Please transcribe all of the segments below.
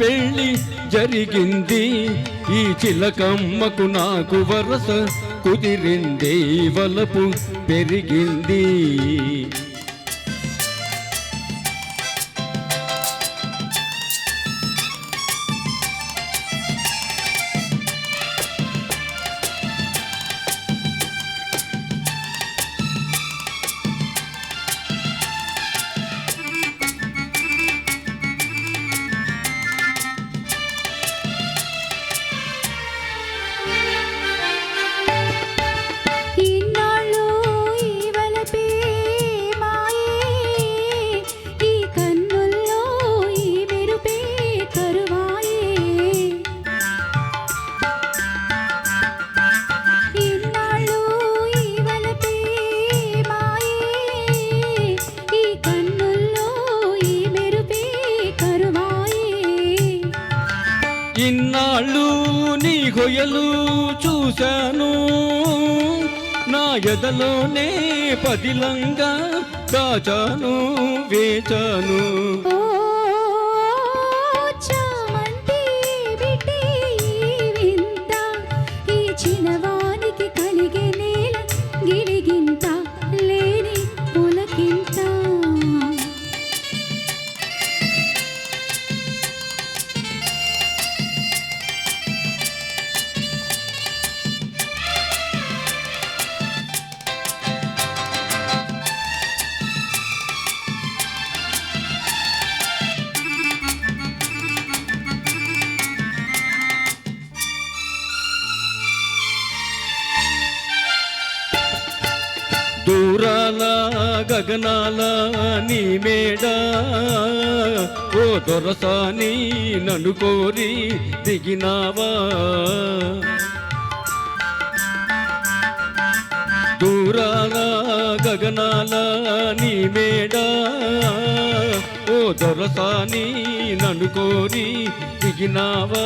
పెళ్ళి జరిగింది. ఈ చిలకమ్మకు నాకు వరస కుదిరింది వలపు పెరిగింది. ఇన్నాళ్ళు నీ గొయ్యలు చూశాను. నా ఎదలోనే పదిలంగా దాచాను వేచాను. దూరాల గగనాల నీ మేడ. ఓ దొరసాని నన్ను కోరి దిగినావా. దూరాల గగనాల నీ మేడ. ఓ దొరసాని నన్ను కోరి దిగినావా.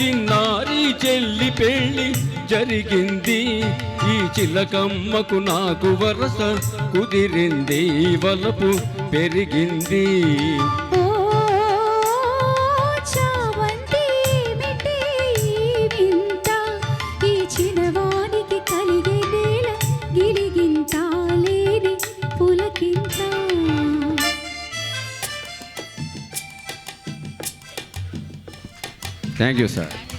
చిన్నారి చెల్లి పెళ్ళి జరిగింది. ఈ చిలకమ్మకు నాకు వరస కుదిరింది. వలపు పెరిగింది. Thank you, sir.